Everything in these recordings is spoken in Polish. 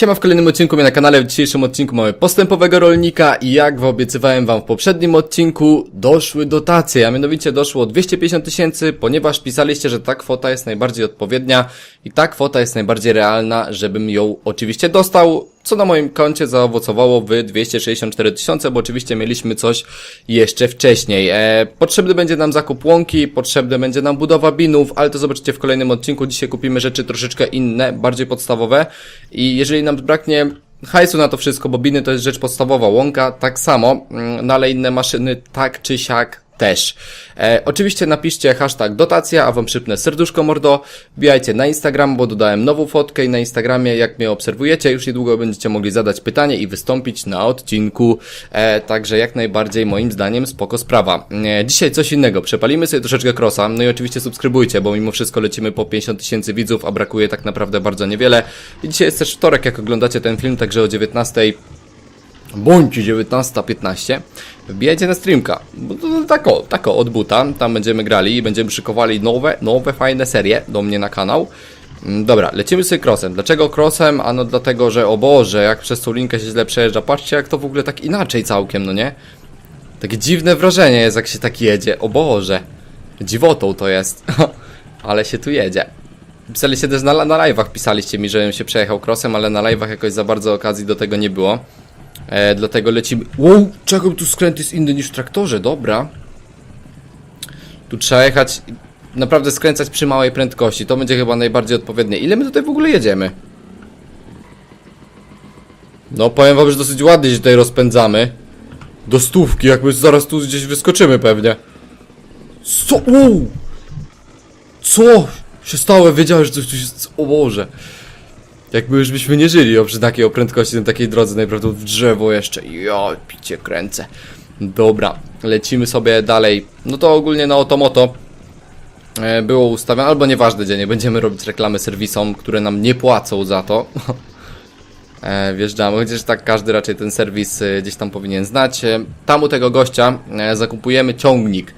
Siema w kolejnym odcinku mnie na kanale. W dzisiejszym odcinku mamy postępowego rolnika i jak obiecywałem wam w poprzednim odcinku, doszły dotacje, a mianowicie doszło 250 tysięcy, ponieważ pisaliście, że ta kwota jest najbardziej odpowiednia i ta kwota jest najbardziej realna, żebym ją oczywiście dostał, co na moim koncie zaowocowało w 264 tysiące, bo oczywiście mieliśmy coś jeszcze wcześniej. E, potrzebny będzie nam zakup łąki, potrzebny będzie nam budowa binów, ale to zobaczycie w kolejnym odcinku. Dzisiaj kupimy rzeczy troszeczkę inne, bardziej podstawowe i jeżeli nam braknie hajsu na to wszystko, bo biny to jest rzecz podstawowa, łąka tak samo, mm, no ale inne maszyny tak czy siak też. E, oczywiście napiszcie hashtag dotacja, a wam przypnę serduszko mordo. Wbijajcie na Instagram, bo dodałem nową fotkę i na Instagramie, jak mnie obserwujecie, już niedługo będziecie mogli zadać pytanie i wystąpić na odcinku. E, także jak najbardziej moim zdaniem spoko sprawa. E, dzisiaj coś innego. Przepalimy sobie troszeczkę crossa. No i oczywiście subskrybujcie, bo mimo wszystko lecimy po 50 tysięcy widzów, a brakuje tak naprawdę bardzo niewiele. I dzisiaj jest też wtorek, jak oglądacie ten film, także o 19 bądź 19.15 wbijajcie na streamka, to tako, tako od buta, tam będziemy grali i będziemy szykowali nowe, nowe fajne serie do mnie na kanał. Mm, Dobra, lecimy sobie crossem. Dlaczego crossem? Ano dlatego, że o Boże, jak przez tą linkę się źle przejeżdża. Patrzcie jak to w ogóle tak inaczej całkiem, no nie? Takie dziwne wrażenie jest jak się tak jedzie, o Boże. Dziwotą to jest, ale się tu jedzie. Pisaliście też na, na live'ach, pisaliście mi, żebym się przejechał crossem, ale na live'ach jakoś za bardzo okazji do tego nie było. E, dlatego lecimy. Wow, czego tu skręt jest inny niż w traktorze, dobra. Tu trzeba jechać, naprawdę skręcać przy małej prędkości. To będzie chyba najbardziej odpowiednie. Ile my tutaj w ogóle jedziemy? No, powiem wam, że dosyć ładnie się tutaj rozpędzamy. Do stówki, jakby zaraz tu gdzieś wyskoczymy pewnie. Co? Wow! Co się stało? Wiedziałem, że coś tu się... O Boże. Jakby już byśmy nie żyli o, przy takiej o prędkości na takiej drodze, najprawdopodobniej w drzewo jeszcze. Ja picie kręcę. Dobra, lecimy sobie dalej. No to ogólnie na Otomoto e, było ustawione, albo nieważne gdzie, nie będziemy robić reklamy serwisom, które nam nie płacą za to. E, wjeżdżamy, chociaż tak każdy raczej ten serwis e, gdzieś tam powinien znać. Tam u tego gościa zakupujemy ciągnik.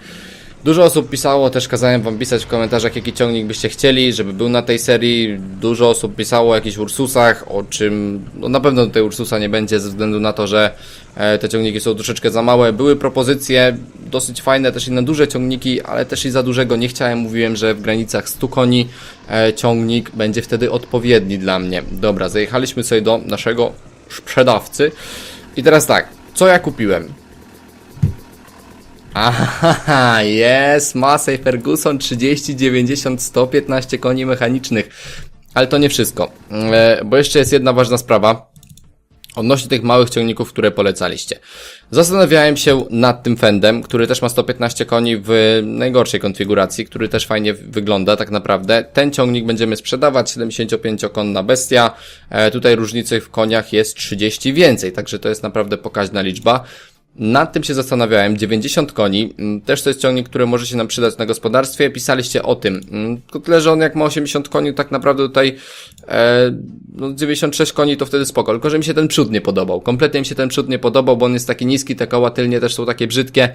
Dużo osób pisało, też kazałem wam pisać w komentarzach, jaki ciągnik byście chcieli, żeby był na tej serii. Dużo osób pisało o jakichś Ursusach, o czym no na pewno tej Ursusa nie będzie ze względu na to, że e, te ciągniki są troszeczkę za małe. Były propozycje dosyć fajne też i na duże ciągniki, ale też i za dużego nie chciałem. Mówiłem, że w granicach 100 koni e, ciągnik będzie wtedy odpowiedni dla mnie. Dobra, zajechaliśmy sobie do naszego sprzedawcy. I teraz tak, co ja kupiłem? Aha, jest Massey Ferguson 30, 90, 115 koni mechanicznych. Ale to nie wszystko, e, bo jeszcze jest jedna ważna sprawa odnośnie tych małych ciągników, które polecaliście. Zastanawiałem się nad tym Fendem, który też ma 115 koni w najgorszej konfiguracji, który też fajnie wygląda tak naprawdę. Ten ciągnik będziemy sprzedawać, 75-konna bestia. E, tutaj różnicy w koniach jest 30 więcej, także to jest naprawdę pokaźna liczba. Nad tym się zastanawiałem, 90 koni, mm, też to jest ciągnik, który może się nam przydać na gospodarstwie, pisaliście o tym, Mm, tylko tyle, że on jak ma 80 koni, tak naprawdę tutaj e, no 96 koni to wtedy spoko, tylko że mi się ten przód nie podobał, kompletnie mi się ten przód nie podobał, bo on jest taki niski, te koła tylnie też są takie brzydkie,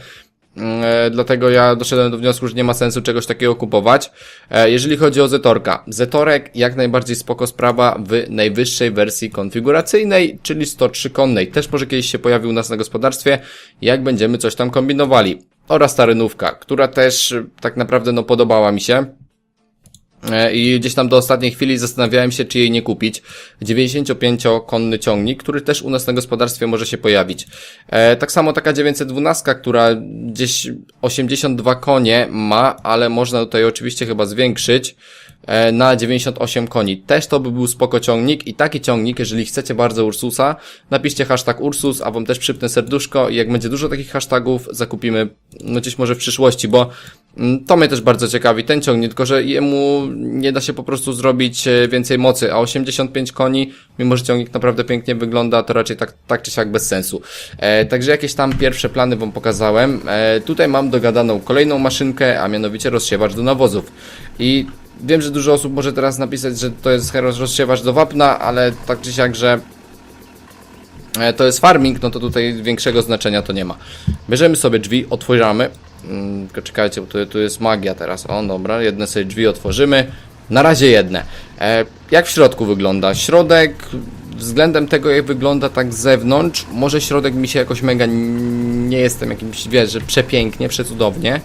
dlatego ja doszedłem do wniosku, że nie ma sensu czegoś takiego kupować. E, jeżeli chodzi o Zetorka, Zetorek jak najbardziej spoko sprawa w najwyższej wersji konfiguracyjnej, czyli 103 konnej. Też może kiedyś się pojawił u nas na gospodarstwie, jak będziemy coś tam kombinowali. Oraz ta rynówka, która też e, tak naprawdę no podobała mi się. E, I gdzieś tam do ostatniej chwili zastanawiałem się, czy jej nie kupić. 95-konny ciągnik, który też u nas na gospodarstwie może się pojawić. E, tak samo taka 912, która gdzieś 82 konie ma, ale można tutaj oczywiście chyba zwiększyć na 98 koni. Też to by był spoko ciągnik i taki ciągnik, jeżeli chcecie bardzo Ursusa, napiszcie hashtag Ursus, a wam też przypnę serduszko i jak będzie dużo takich hashtagów, zakupimy no gdzieś może w przyszłości, bo mm, to mnie też bardzo ciekawi, ten ciągnik, tylko że jemu nie da się po prostu zrobić e, więcej mocy, a 85 koni, mimo że ciągnik naprawdę pięknie wygląda, to raczej tak, tak czy siak bez sensu. E, także jakieś tam pierwsze plany wam pokazałem. E, tutaj mam dogadaną kolejną maszynkę, a mianowicie rozsiewacz do nawozów. I wiem, że dużo osób może teraz napisać, że to jest heros rozsiewacz do wapna, ale tak czy siak, że e, to jest farming, no to tutaj większego znaczenia to nie ma. Bierzemy sobie drzwi, otwieramy. Mm, tylko czekajcie, bo tu, tu jest magia teraz. O, dobra, jedne sobie drzwi otworzymy. Na razie jedne. E, jak w środku wygląda? Środek względem tego, jak wygląda tak z zewnątrz, może środek mi się jakoś mega nie jestem jakimś, wiesz, że przepięknie, przecudownie.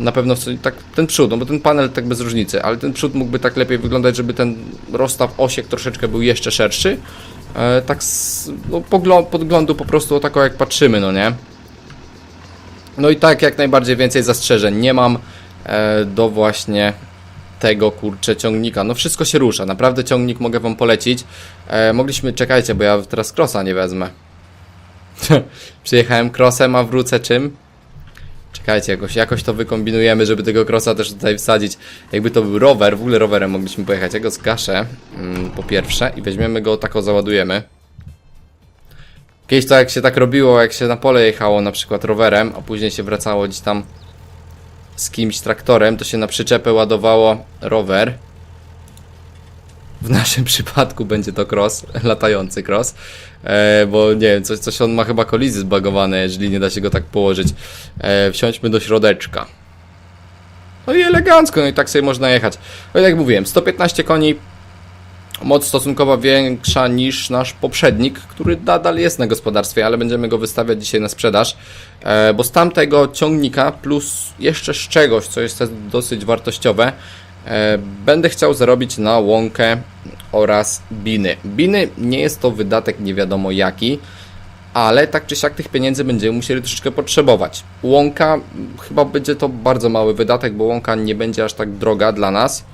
Na pewno tak ten przód, no bo ten panel tak bez różnicy, ale ten przód mógłby tak lepiej wyglądać, żeby ten rozstaw osiek troszeczkę był jeszcze szerszy. E, tak z no, podglądu po prostu o tako jak patrzymy, no nie? No i tak jak najbardziej więcej zastrzeżeń nie mam e, do właśnie tego kurczę ciągnika. No wszystko się rusza, naprawdę ciągnik mogę wam polecić. E, mogliśmy, czekajcie, bo ja teraz krosa nie wezmę. Przyjechałem krosem, a wrócę czym? Czekajcie, jakoś, jakoś to wykombinujemy, żeby tego krosa też tutaj wsadzić. Jakby to był rower, w ogóle rowerem mogliśmy pojechać. Ja go zgaszę, mm, po pierwsze, i weźmiemy go, tako załadujemy. Kiedyś to jak się tak robiło, jak się na pole jechało na przykład rowerem, a później się wracało gdzieś tam z kimś traktorem, to się na przyczepę ładowało rower. W naszym przypadku będzie to cross, latający cross, e, bo nie wiem, coś, coś on ma chyba kolizje zbagowane, jeżeli nie da się go tak położyć. E, wsiądźmy do środeczka. No i elegancko, no i tak sobie można jechać. No i jak mówiłem, 115 koni, moc stosunkowo większa niż nasz poprzednik, który nadal jest na gospodarstwie, ale będziemy go wystawiać dzisiaj na sprzedaż, e, bo z tamtego ciągnika plus jeszcze z czegoś, co jest dosyć wartościowe, będę chciał zarobić na łąkę oraz biny. Biny nie jest to wydatek nie wiadomo jaki, ale tak czy siak tych pieniędzy będziemy musieli troszeczkę potrzebować. Łąka, chyba będzie to bardzo mały wydatek, bo łąka nie będzie aż tak droga dla nas.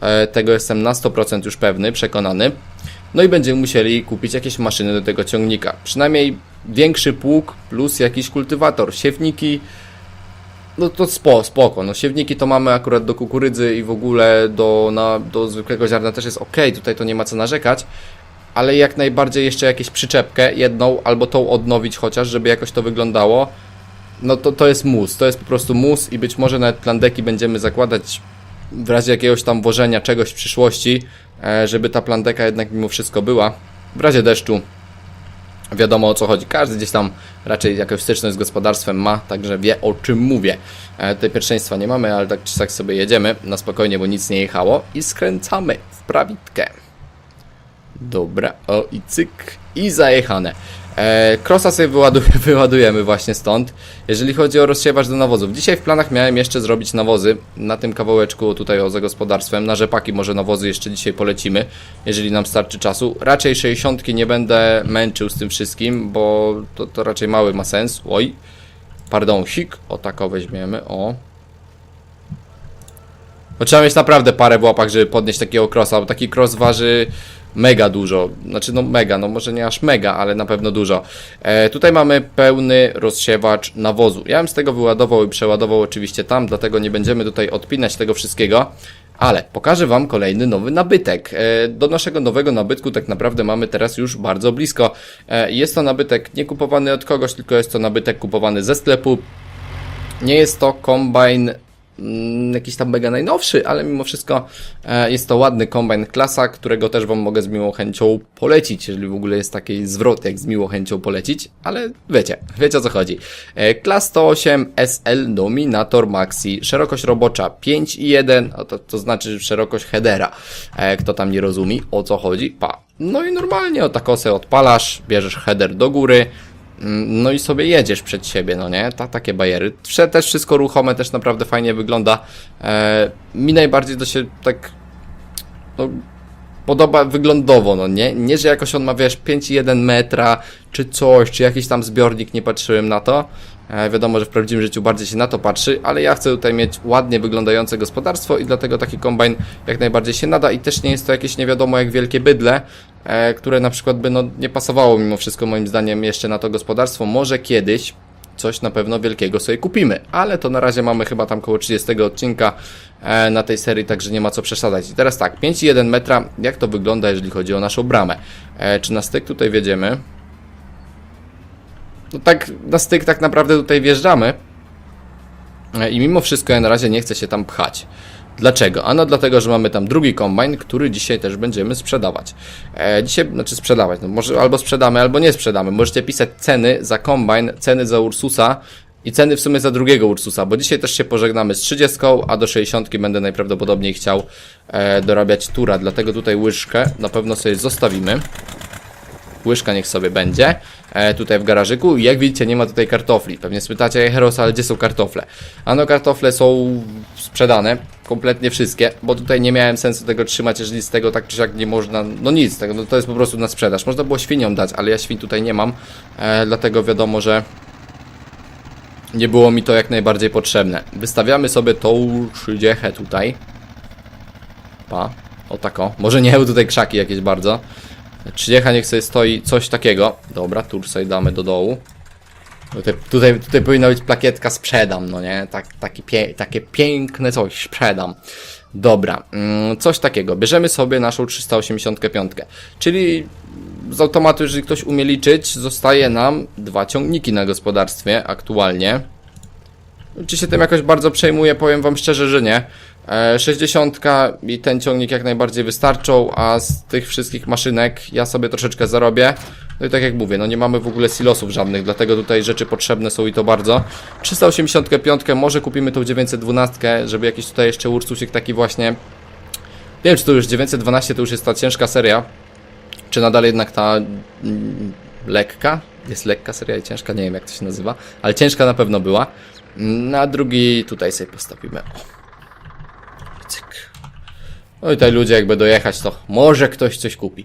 E, Tego jestem na 100% już pewny, przekonany. No i będziemy musieli kupić jakieś maszyny do tego ciągnika. Przynajmniej większy pług plus jakiś kultywator. Siewniki, no to spo, spoko. No siewniki to mamy akurat do kukurydzy i w ogóle do, na, do zwykłego ziarna też jest ok. Tutaj to nie ma co narzekać. Ale jak najbardziej jeszcze jakieś przyczepkę, jedną albo tą odnowić chociaż, żeby jakoś to wyglądało. No to, to jest mus, to jest po prostu mus i być może nawet plandeki będziemy zakładać w razie jakiegoś tam wożenia czegoś w przyszłości, e, żeby ta plandeka jednak mimo wszystko była. W razie deszczu wiadomo o co chodzi. Każdy gdzieś tam raczej jakąś styczność z gospodarstwem ma, także wie o czym mówię. E, Tutaj pierwszeństwa nie mamy, ale tak czy tak sobie jedziemy na spokojnie, bo nic nie jechało i skręcamy w prawitkę. Dobra, o i cyk, i zajechane. E, Krosa sobie wyładuje, wyładujemy właśnie stąd. Jeżeli chodzi o rozsiewacz do nawozów. Dzisiaj w planach miałem jeszcze zrobić nawozy na tym kawałeczku tutaj o za gospodarstwem. Na rzepaki może nawozy jeszcze dzisiaj polecimy, jeżeli nam starczy czasu. Raczej 60 nie będę męczył z tym wszystkim, bo to, to raczej mały ma sens. Oj, pardon, sik. O tako weźmiemy, o. Bo trzeba mieć naprawdę parę w łapach, żeby podnieść takiego crossa, bo taki cross waży mega dużo. Znaczy no mega, no może nie aż mega, ale na pewno dużo. E, tutaj mamy pełny rozsiewacz nawozu. Ja bym z tego wyładował i przeładował oczywiście tam, dlatego nie będziemy tutaj odpinać tego wszystkiego. Ale pokażę Wam kolejny nowy nabytek. E, Do naszego nowego nabytku tak naprawdę mamy teraz już bardzo blisko. E, Jest to nabytek nie kupowany od kogoś, tylko jest to nabytek kupowany ze sklepu. Nie jest to kombajn jakiś tam mega najnowszy, ale mimo wszystko e, jest to ładny kombajn klasa, którego też Wam mogę z miłą chęcią polecić, jeżeli w ogóle jest taki zwrot, jak z miłą chęcią polecić, ale wiecie, wiecie o co chodzi. E, Klas 108 SL Dominator Maxi, szerokość robocza 5,1, a to, to znaczy szerokość headera, e, kto tam nie rozumie o co chodzi, pa. No i normalnie o takosę odpalasz, bierzesz header do góry, Mm, No i sobie jedziesz przed siebie, no nie? Ta, takie bajery. Też wszystko ruchome, też naprawdę fajnie wygląda. E, mi najbardziej to się tak no, podoba wyglądowo, no nie? Nie, że jakoś on ma, wiesz, 5,1 metra, czy coś, czy jakiś tam zbiornik, nie patrzyłem na to. E, wiadomo, że w prawdziwym życiu bardziej się na to patrzy, ale ja chcę tutaj mieć ładnie wyglądające gospodarstwo i dlatego taki kombajn jak najbardziej się nada i też nie jest to jakieś nie wiadomo jak wielkie bydle, które na przykład by no, nie pasowało mimo wszystko moim zdaniem jeszcze na to gospodarstwo. Może kiedyś coś na pewno wielkiego sobie kupimy, ale to na razie mamy chyba tam koło 30 odcinka e, na tej serii, także nie ma co przesadzać. I teraz tak, 5,1 metra, jak to wygląda jeżeli chodzi o naszą bramę? E, czy na styk tutaj wjedziemy? No tak, na styk tak naprawdę tutaj wjeżdżamy. E, I mimo wszystko ja na razie nie chcę się tam pchać. Dlaczego? Ano dlatego, że mamy tam drugi kombajn, który dzisiaj też będziemy sprzedawać. E, dzisiaj, znaczy sprzedawać, no może albo sprzedamy, albo nie sprzedamy. Możecie pisać ceny za kombajn, ceny za Ursusa i ceny w sumie za drugiego Ursusa, bo dzisiaj też się pożegnamy z 30, a do 60 będę najprawdopodobniej chciał e, dorabiać tura, dlatego tutaj łyżkę na pewno sobie zostawimy. Łyżka niech sobie będzie e, tutaj w garażyku i jak widzicie nie ma tutaj kartofli. Pewnie spytacie Heros, ale gdzie są kartofle? Ano kartofle są sprzedane, kompletnie wszystkie, bo tutaj nie miałem sensu tego trzymać, jeżeli z tego tak czy siak nie można, no nic, tego, no to jest po prostu na sprzedaż. Można było świniom dać, ale ja świn tutaj nie mam, e, dlatego wiadomo, że nie było mi to jak najbardziej potrzebne. Wystawiamy sobie tą trzydziechę tutaj. Pa, o tako. Może nie tutaj krzaki jakieś bardzo. Trzydziecha niech sobie stoi coś takiego. Dobra, tu sobie damy do dołu. Tutaj, tutaj, tutaj powinna być plakietka sprzedam, no nie? Tak, taki pie, takie piękne coś, sprzedam. Dobra, mm, coś takiego. Bierzemy sobie naszą 385, czyli z automatu, jeżeli ktoś umie liczyć, zostaje nam dwa ciągniki na gospodarstwie aktualnie. Czy się tym jakoś bardzo przejmuję, powiem wam szczerze, że nie. E, 60 i ten ciągnik jak najbardziej wystarczą, a z tych wszystkich maszynek ja sobie troszeczkę zarobię. No i tak jak mówię, no nie mamy w ogóle silosów żadnych, dlatego tutaj rzeczy potrzebne są i to bardzo. 385, może kupimy tą 912, żeby jakiś tutaj jeszcze Ursusik taki właśnie... Nie wiem, czy to już 912 to już jest ta ciężka seria, czy nadal jednak ta mm, lekka? Jest lekka seria i ciężka, nie wiem jak to się nazywa, ale ciężka na pewno była. Na drugi tutaj sobie postawimy. No i tutaj ludzie jakby dojechać, to może ktoś coś kupi.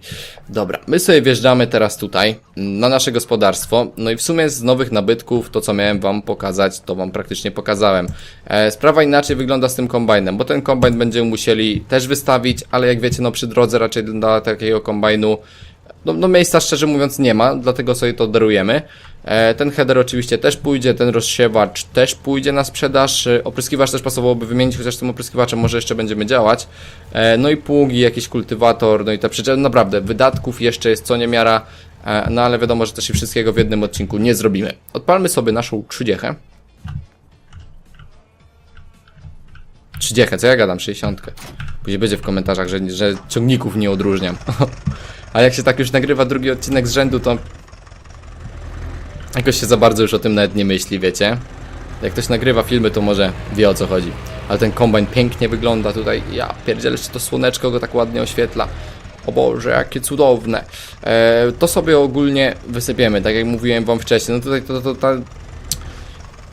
Dobra, my sobie wjeżdżamy teraz tutaj na nasze gospodarstwo. No i w sumie z nowych nabytków, to co miałem wam pokazać, to wam praktycznie pokazałem. E, sprawa inaczej wygląda z tym kombajnem, bo ten kombajn będziemy musieli też wystawić, ale jak wiecie, no przy drodze raczej dla takiego kombajnu no, no miejsca szczerze mówiąc nie ma, dlatego sobie to darujemy. E, ten header oczywiście też pójdzie, ten rozsiewacz też pójdzie na sprzedaż. E, opryskiwacz też pasowałoby wymienić, chociaż tym opryskiwaczem może jeszcze będziemy działać. E, no i pługi, jakiś kultywator, no i te przyczepy. Naprawdę, wydatków jeszcze jest co niemiara, e, no ale wiadomo, że też i wszystkiego w jednym odcinku nie zrobimy. Odpalmy sobie naszą trzydziechę. Trzydziechę, co ja gadam? 60. Później będzie w komentarzach, że, że ciągników nie odróżniam. A jak się tak już nagrywa drugi odcinek z rzędu, to jakoś się za bardzo już o tym nawet nie myśli, wiecie? Jak ktoś nagrywa filmy, to może wie o co chodzi. Ale ten kombajn pięknie wygląda tutaj. Ja pierdzielę, czy to słoneczko go tak ładnie oświetla. O Boże, jakie cudowne. E, to sobie ogólnie wysypiemy, tak jak mówiłem wam wcześniej. No tutaj to, to, to.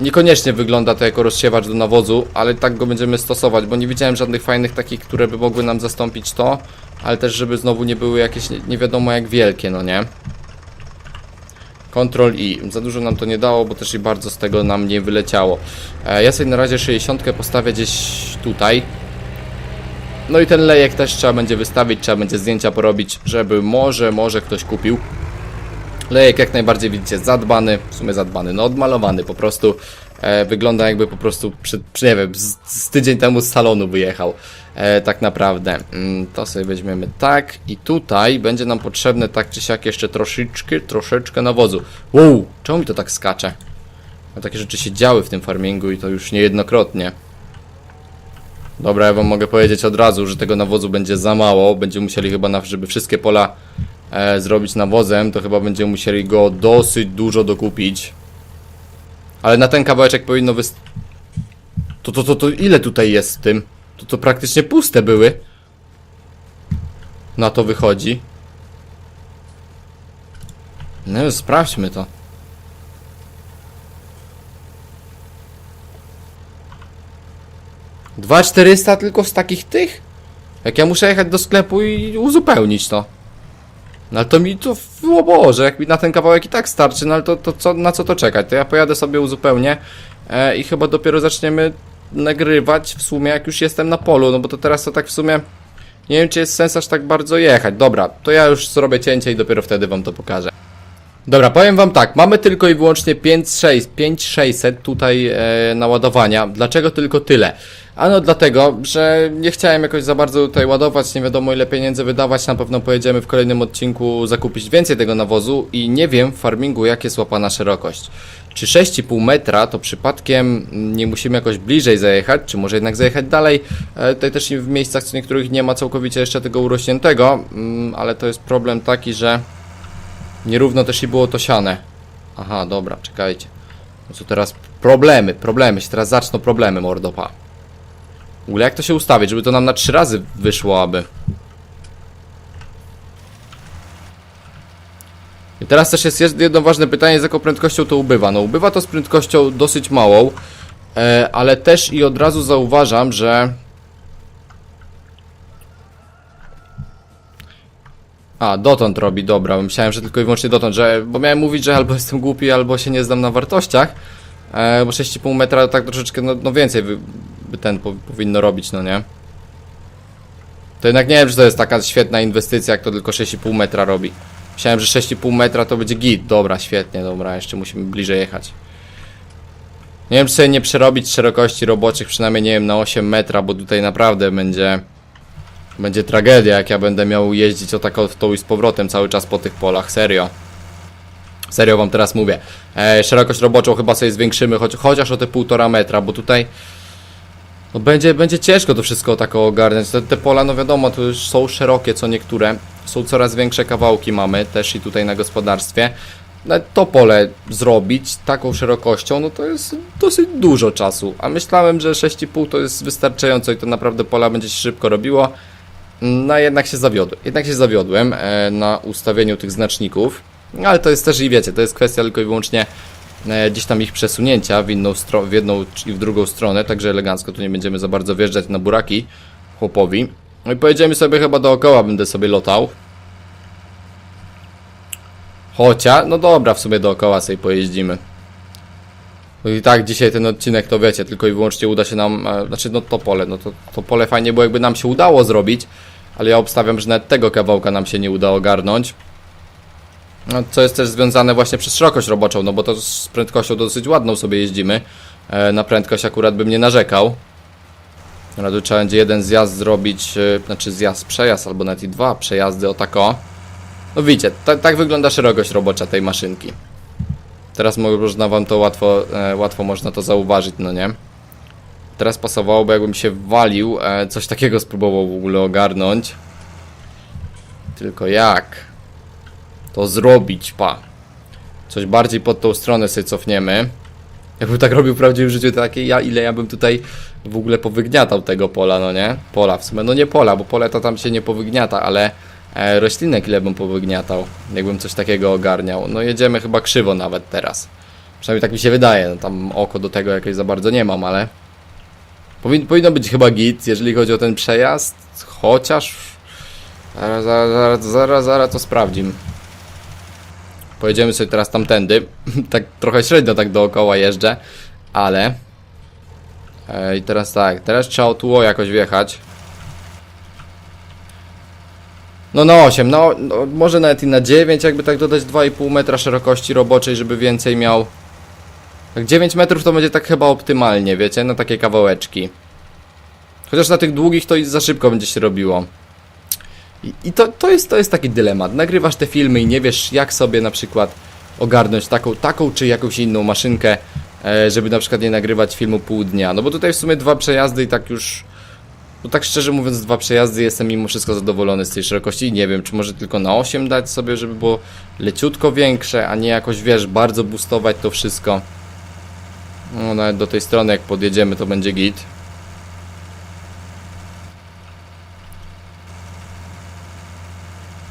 Niekoniecznie wygląda to jako rozsiewacz do nawozu, ale tak go będziemy stosować, bo nie widziałem żadnych fajnych takich, które by mogły nam zastąpić to, ale też żeby znowu nie były jakieś nie, wiadomo jak wielkie, no nie? Ctrl I. Za dużo nam to nie dało, bo też i bardzo z tego nam nie wyleciało. E, ja sobie na razie 60 postawię gdzieś tutaj. No i ten lejek też trzeba będzie wystawić, trzeba będzie zdjęcia porobić, żeby może, może ktoś kupił. Lejek jak najbardziej widzicie zadbany, w sumie zadbany, no odmalowany po prostu. E, wygląda jakby po prostu, przy, przy, nie wiem, z, z tydzień temu z salonu wyjechał. E, tak naprawdę. Mm, to sobie weźmiemy tak i tutaj będzie nam potrzebne tak czy siak jeszcze troszeczkę, troszeczkę nawozu. Wow, czemu mi to tak skacze? No, takie rzeczy się działy w tym farmingu i to już niejednokrotnie. Dobra, ja wam mogę powiedzieć od razu, że tego nawozu będzie za mało. Będziemy musieli chyba, na, żeby wszystkie pola e, zrobić nawozem, to chyba będziemy musieli go dosyć dużo dokupić. Ale na ten kawałeczek powinno wyst... To, to, to, to ile tutaj jest w tym? To to praktycznie puste były. Na to wychodzi. No, sprawdźmy to. Dwa czterysta tylko z takich tych? Jak ja muszę jechać do sklepu i uzupełnić to. No ale to mi to, o Boże, jak mi na ten kawałek i tak starczy, no ale to, to co, na co to czekać? To ja pojadę sobie uzupełnię e, i chyba dopiero zaczniemy nagrywać w sumie jak już jestem na polu, no bo to teraz to tak w sumie nie wiem czy jest sens aż tak bardzo jechać. Dobra, to ja już zrobię cięcie i dopiero wtedy wam to pokażę. Dobra, powiem wam tak, mamy tylko i wyłącznie 5600 5600 tutaj e, naładowania. Dlaczego tylko tyle? Ano dlatego, że nie chciałem jakoś za bardzo tutaj ładować, nie wiadomo ile pieniędzy wydawać, na pewno pojedziemy w kolejnym odcinku zakupić więcej tego nawozu i nie wiem w farmingu jak jest łapana szerokość. Czy 6,5 metra to przypadkiem nie musimy jakoś bliżej zajechać, czy może jednak zajechać dalej? E, tutaj też w miejscach co niektórych nie ma całkowicie jeszcze tego urośniętego, mm, ale to jest problem taki, że nierówno też i było to siane. Aha, dobra, czekajcie. No co teraz? Problemy, problemy, się teraz zaczną problemy, mordopa. W ogóle jak to się ustawić, żeby to nam na trzy razy wyszło, aby... I teraz też jest jedno ważne pytanie, z jaką prędkością to ubywa. No ubywa to z prędkością dosyć małą, e, ale też i od razu zauważam, że... A, dotąd robi, dobra, myślałem, że tylko i wyłącznie dotąd, że... Bo miałem mówić, że albo jestem głupi, albo się nie znam na wartościach, e, bo 6,5 metra tak troszeczkę, no, no więcej by ten po, powinno robić, no nie? To jednak nie wiem, czy to jest taka świetna inwestycja, jak to tylko 6,5 metra robi. Myślałem, że 6,5 metra to będzie git. Dobra, świetnie, dobra, jeszcze musimy bliżej jechać. Nie wiem, czy sobie nie przerobić szerokości roboczych, przynajmniej nie wiem, na 8 metra, bo tutaj naprawdę będzie... Będzie tragedia, jak ja będę miał jeździć o tak w tą i z powrotem cały czas po tych polach, serio. Serio wam teraz mówię. E, szerokość roboczą chyba sobie zwiększymy, choć, chociaż o te półtora metra, bo tutaj... No będzie, będzie ciężko to wszystko tak ogarniać. Te, te pola, no wiadomo, to już są szerokie co niektóre. Są coraz większe kawałki mamy, też i tutaj na gospodarstwie. Nawet to pole zrobić taką szerokością, no to jest dosyć dużo czasu. A myślałem, że 6,5 to jest wystarczająco i to naprawdę pola będzie się szybko robiło. No jednak się zawiodłem. Jednak się zawiodłem e, na ustawieniu tych znaczników. Ale to jest też i wiecie, to jest kwestia tylko i wyłącznie e, gdzieś tam ich przesunięcia w, inną w jedną i w drugą stronę, także elegancko tu nie będziemy za bardzo wjeżdżać na buraki chłopowi. No i pojedziemy sobie chyba dookoła, będę sobie lotał. Chociaż, no dobra, w sumie dookoła sobie pojeździmy. No i tak dzisiaj ten odcinek to wiecie, tylko i wyłącznie uda się nam, e, znaczy no to pole, no to, to pole fajnie było jakby nam się udało zrobić, ale ja obstawiam, że nawet tego kawałka nam się nie uda ogarnąć. No, co jest też związane właśnie przez szerokość roboczą, no bo to z prędkością dosyć ładną sobie jeździmy. E, na prędkość akurat bym nie narzekał. Dobra, tu trzeba będzie jeden zjazd zrobić, e, znaczy zjazd, przejazd, albo nawet i dwa przejazdy o tako. No widzicie, ta, tak wygląda szerokość robocza tej maszynki. Teraz mo- można wam to łatwo, e, łatwo można to zauważyć, no nie? Teraz pasowałoby jakbym się walił, e, coś takiego spróbował w ogóle ogarnąć. Tylko jak? To zrobić, pa. Coś bardziej pod tą stronę sobie cofniemy. Jakbym tak robił w prawdziwym życiu, to takie ja, ile ja bym tutaj w ogóle powygniatał tego pola, no nie? Pola w sumie, no nie pola, bo pole to tam się nie powygniata, ale roślinek ile bym powygniatał, jakbym coś takiego ogarniał. No jedziemy chyba krzywo nawet teraz. Przynajmniej tak mi się wydaje, no, tam oko do tego jakieś za bardzo nie mam, ale powin, powinno być chyba git, jeżeli chodzi o ten przejazd, chociaż zaraz, zaraz, zaraz, zaraz, zaraz to sprawdzim. Pojedziemy sobie teraz tamtędy. tak trochę średnio tak dookoła jeżdżę, ale. E, I teraz tak, teraz trzeba tu jakoś wjechać. No na 8, no, no może nawet i na 9, jakby tak dodać 2,5 metra szerokości roboczej, żeby więcej miał. Tak 9 metrów to będzie tak chyba optymalnie, wiecie, na takie kawałeczki. Chociaż na tych długich to i za szybko będzie się robiło. I, i to, to, jest, to jest taki dylemat. Nagrywasz te filmy i nie wiesz, jak sobie na przykład ogarnąć taką, taką czy jakąś inną maszynkę, e, żeby na przykład nie nagrywać filmu pół dnia. No bo tutaj w sumie dwa przejazdy i tak już. No tak szczerze mówiąc, dwa przejazdy jestem mimo wszystko zadowolony z tej szerokości nie wiem, czy może tylko na 8 dać sobie, żeby było leciutko większe, a nie jakoś wiesz, bardzo boostować to wszystko. No nawet do tej strony jak podjedziemy to będzie git.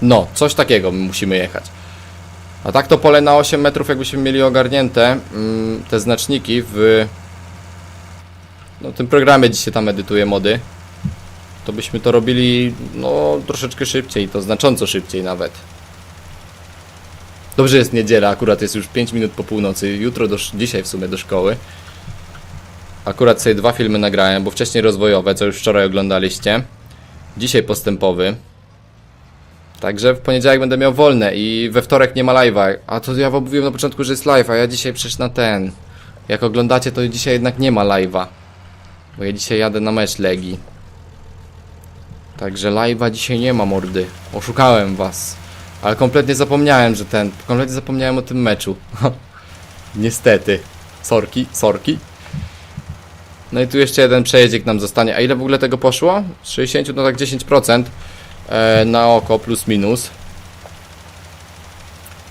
No, coś takiego my musimy jechać. A tak to pole na 8 metrów, jakbyśmy mieli ogarnięte mm, te znaczniki w no, tym programie dzisiaj tam edytuję mody, to byśmy to robili no troszeczkę szybciej, to znacząco szybciej nawet. Dobrze jest niedziela, akurat jest już 5 minut po północy, jutro do, dzisiaj w sumie do szkoły. Akurat sobie dwa filmy nagrałem, bo wcześniej rozwojowe, co już wczoraj oglądaliście. Dzisiaj postępowy. Także w poniedziałek będę miał wolne i we wtorek nie ma live'a. A to ja wam mówiłem na początku, że jest live, a ja dzisiaj przecież na ten. Jak oglądacie, to dzisiaj jednak nie ma live'a. Bo ja dzisiaj jadę na mecz Legii. Także live'a dzisiaj nie ma mordy. Oszukałem was. Ale kompletnie zapomniałem, że ten. Kompletnie zapomniałem o tym meczu. Niestety. Sorki, sorki. No i tu jeszcze jeden przejeździk nam zostanie. A ile w ogóle tego poszło? Z 60 no tak 10% e, na oko plus minus.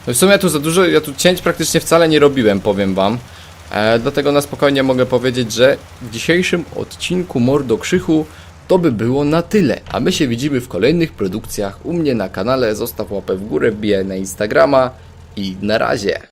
No i w sumie ja tu za dużo, ja tu cięć praktycznie wcale nie robiłem, powiem wam. E, dlatego na spokojnie mogę powiedzieć, że w dzisiejszym odcinku Mordo Krzychu to by było na tyle. A my się widzimy w kolejnych produkcjach u mnie na kanale. Zostaw łapę w górę, wbijaj na Instagrama i na razie.